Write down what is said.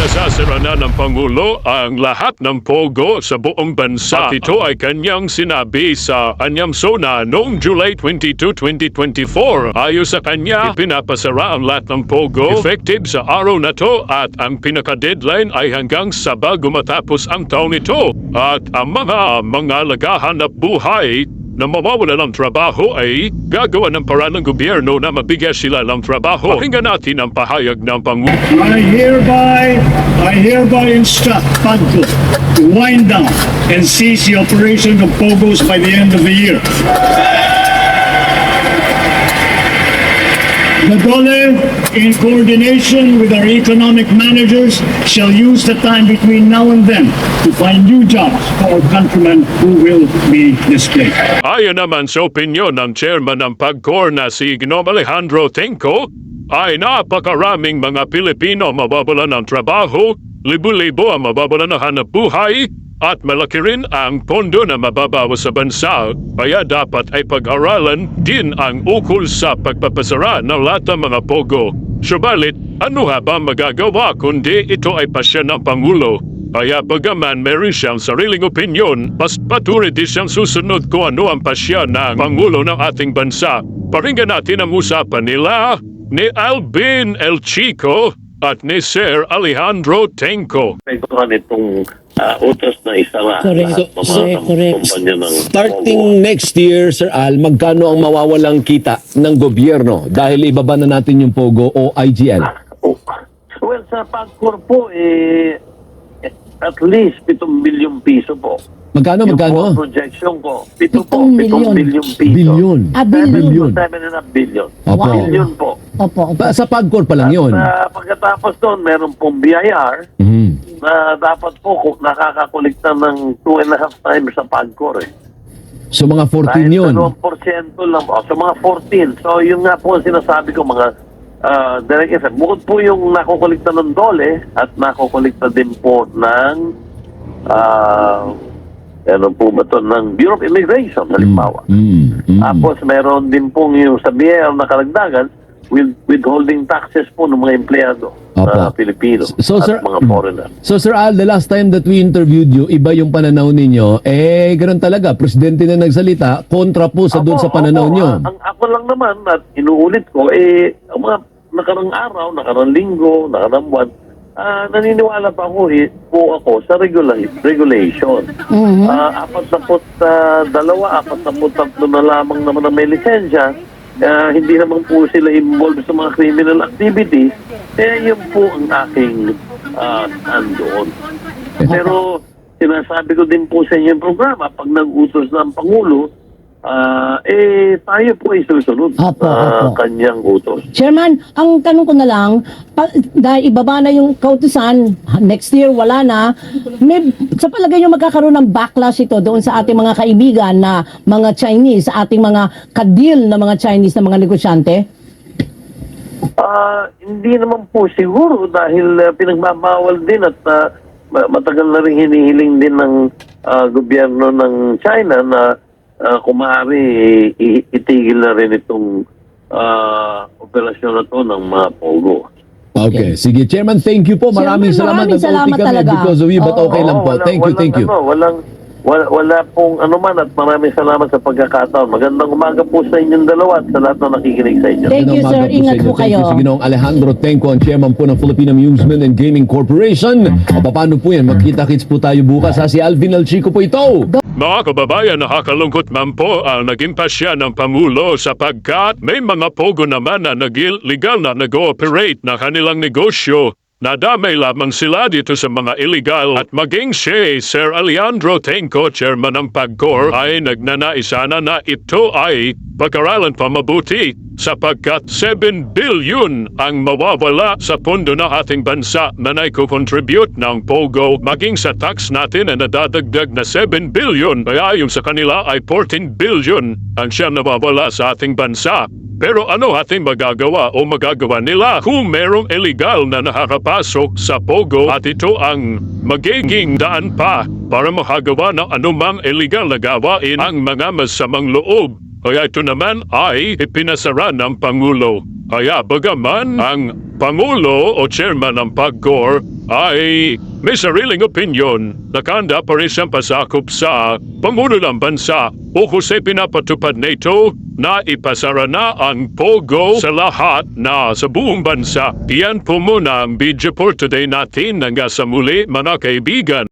Pinasasara na ng Pangulo ang lahat ng pogo sa buong bansa. At ito ay kanyang sinabi sa Anyam Sona noong July 22, 2024. Ayon sa kanya, pinapasara ang lahat ng pogo effective sa araw na to at ang pinaka-deadline ay hanggang sa bago matapos ang taon ito. At ang mga mga lagahanap buhay na mawawala ng trabaho ay gagawa ng paraan ng gobyerno na mabigyan sila ng trabaho. Pakinggan natin ang pahayag ng Pangulo. I hereby, hereby instruct PAGCO to wind down and cease the operation of POGOs by the end of the year. The DOLE, in coordination with our economic managers, shall use the time between now and then to find new jobs for our countrymen who will be displaced. Ayon naman sa opinyon ng chairman ng PAGCOR na si Gnom Alejandro Tenco, ay napakaraming mga Pilipino mawawalan ng trabaho, libu-libo ang mawawalan ng hanap buhay, at malaki rin ang pondo na mababawas sa bansa. Kaya dapat ay pag-aralan din ang ukol sa pagpapasara ng ng mga pogo. Subalit, ano ha ba magagawa kundi ito ay pasya ng Pangulo? Kaya bagaman meron siyang sariling opinyon, mas patuloy din siyang susunod kung ano ang pasya ng Pangulo ng ating bansa. Paringgan natin ang usapan nila ni Alvin El Chico at ni Sir Alejandro Tenco. epektuhan itong ah, utos na isara Correct. lahat ng So- mga correct. kumpanya ng Starting next year, Sir Al, magkano ang mawawalang kita ng gobyerno dahil ibaba na natin yung POGO o IGL? Pogo. Well, sa PAGCOR po, eh, at least 7 bilyong piso po. Magkano, Yung magkano? po projection ko, 7 po, Pitong 7 milyon. bilyong piso. Bilyon. Ah, bilyon. Bilyon. 7 and a half billion. Opo. Billion po. Opo, opo. Sa PAGCOR pa lang yun. At ah, pagkatapos doon, meron pong BIR Mhm. na dapat po kung nakakakolekta ng 2 and a half times sa PAGCOR eh. So mga 14 Dahil yun. 2% lang po. So mga 14. So yung nga po ang sinasabi ko mga uh, direct effect. Bukod po yung nakukulikta ng dole at nakukulikta din po ng uh, ano po ba to, ng Bureau of Immigration, halimbawa. Mm, mm. Tapos meron din pong yung sa BIR na kalagdagan with withholding taxes po ng mga empleyado na Opo. Pilipino So, at sir- mga foreigner. So Sir Al, the last time that we interviewed you, iba yung pananaw ninyo. Eh, ganoon talaga. Presidente na nagsalita, kontra po sa doon sa pananaw opo. nyo. Ah, ang ako lang naman at inuulit ko eh ang mga nakarang araw, nakarang linggo, nakarang buwan, ah, naniniwala pa ako eh, po ako sa regula- regulation. Mhm. Ah, apat na put ah, dalawa, apat na put tatlo na lamang naman ang may lisensya. Ah, hindi naman po sila involved sa mga criminal activities. Eh, yun po ang aking ah, stand doon. Pero sinasabi ko din po sa inyong programa, pag nag-utos ng Pangulo, ah, eh tayo po ay susunod Opo, sa opo. kanyang utos. Chairman, ang tanong ko na lang, pa, dahil ibaba na yung kautusan, next year wala na, may, sa palagay nyo magkakaroon ng backlash ito doon sa ating mga kaibigan na mga Chinese, sa ating mga kadil na mga Chinese na mga negosyante? Ah, hindi naman po siguro dahil ah, pinagbabawal din at ah, ma- matagal na rin hinihiling din ng ah, gobyerno ng China na uh, kung maaari itigil na rin itong ah, operasyon na to ng mga pogo. Okay, sige. Chairman, thank you po. Maraming Chairman, salamat. maraming salamat kami talaga. because of you, but Oo, okay lang po. walang- Thank you, walang thank you. Ano, walang wala, wala pong ano man at maraming salamat sa pagkakataon. Magandang umaga po sa inyong dalawa at sa lahat na nakikinig sa inyo. Thank you, sir. Ingat po Thank kayo. you, si Ginoong Alejandro Tenco, ang chairman po ng Philippine Amusement and Gaming Corporation. O paano po yan? Magkita-kits po tayo bukas. Ha? Si Alvin El Chico po ito. Mga kababayan, nakakalungkot man po ang naging pasya ng Pangulo sapagkat may mga pogo naman na nagil legal na nag-ooperate na kanilang negosyo. Nadamay lamang sila dito sa mga illegal at maging si Sir Alejandro Tenco, chairman ng PAGCOR, ay nagnanaisana na ito ay pag-aralan pa mabuti sapagkat 7 billion ang mawawala sa pondo ng ating bansa na naiko-contribute ng POGO maging sa tax natin na nadadagdag na 7 billion kaya sa kanila ay 14 billion ang siya nawawala sa ating bansa. Pero ano ating magagawa o magagawa nila kung merong illegal na nakakapasok sa POGO at ito ang magiging daan pa para makagawa ng anumang illegal na gawain ang mga masamang loob Kaya ito naman ay ipinasara ng Pangulo. Kaya bagaman ang Pangulo o Chairman ng PAGCOR ay may sariling opinion, nakanda pa rin siyang pasakop sa Pangulo ng Bansa o kasi pinapatupad nito na ipasara na ang POGO sa lahat na sa buong bansa. Iyan po muna ang video for today natin hanggang sa muli mga kaibigan.